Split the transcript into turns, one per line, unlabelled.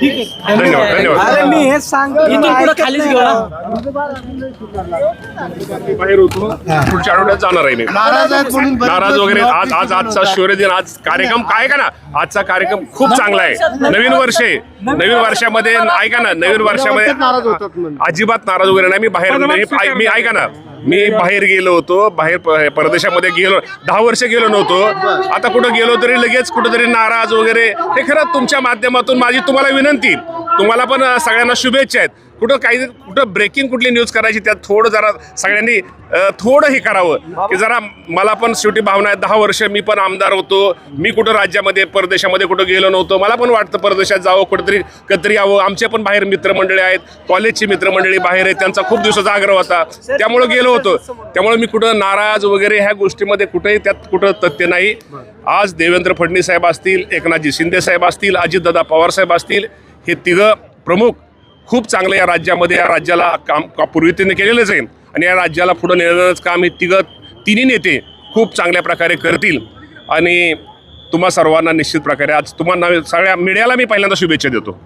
धन्यवाद. धन्यवाद
अरे मी हेच सांगतो
इथून पुढे खालीच घेऊ ना
बाहेर होतो पुढच्या आठवड्यात जाणार आहे मी.
नाराज आहेत म्हणून बरेच
नाराज
लोक
वगैरे आज आज आजचा शौर्यदिन आज कार्यक्रम काय का ना? आजचा कार्यक्रम खूप चांगला आहे. नवीन वर्ष आहे. नवीन वर्षामध्ये ऐका ना नवीन वर्षामध्ये
नाराज होतात म्हणून
अजिबात नाराज वगैरे नाही. मी बाहेर मी मी ऐका ना. मी बाहेर गेलो होतो बाहेर परदेशामध्ये गेलो दहा वर्ष गेलो नव्हतो. आता कुठं गेलो तरी लगेच कुठंतरी नाराज वगैरे. हे खरं तुमच्या माध्यमातून माझी तुम्हाला विनंती. तुम्हाला पण सगळ्यांना शुभेच्छा आहेत. कुठं काही कुठं ब्रेकिंग कुठली न्यूज करायची त्यात थोडं जरा सगळ्यांनी थोडं हे करावं. की जरा मला पण शेवटी भावना आहे. दहा वर्ष मी पण आमदार होतो. मी कुठं राज्यामध्ये परदेशामध्ये कुठं गेलो नव्हतो. मला पण वाटतं परदेशात जावं कुठंतरी कधीतरी यावं. आमचे पण बाहेर मित्रमंडळी आहेत. कॉलेजची मित्रमंडळी बाहेर आहेत. त्यांचा खूप दिवसाचा आग्रह होता. त्यामुळे गेलो होतो. त्यामुळे मी कुठं नाराज वगैरे ह्या गोष्टीमध्ये कुठेही त्यात कुठं तथ्य नाही. आज देवेंद्र फडणवीस साहेब असतील एकनाथजी शिंदे साहेब असतील अजितदादा पवार साहेब असतील हे तिघं प्रमुख खूप चांगलं या राज्यामध्ये या राज्याला काम का पूर्वी त्यांनी केलेलंच आहे. आणि या राज्याला पुढं नेण्याचं काम हे तिघं तिन्ही नेते खूप चांगल्या प्रकारे करतील. आणि तुम्हा सर्वांना निश्चित प्रकारे आज तुम्हाला सगळ्या मीडियाला मी पहिल्यांदा शुभेच्छा देतो.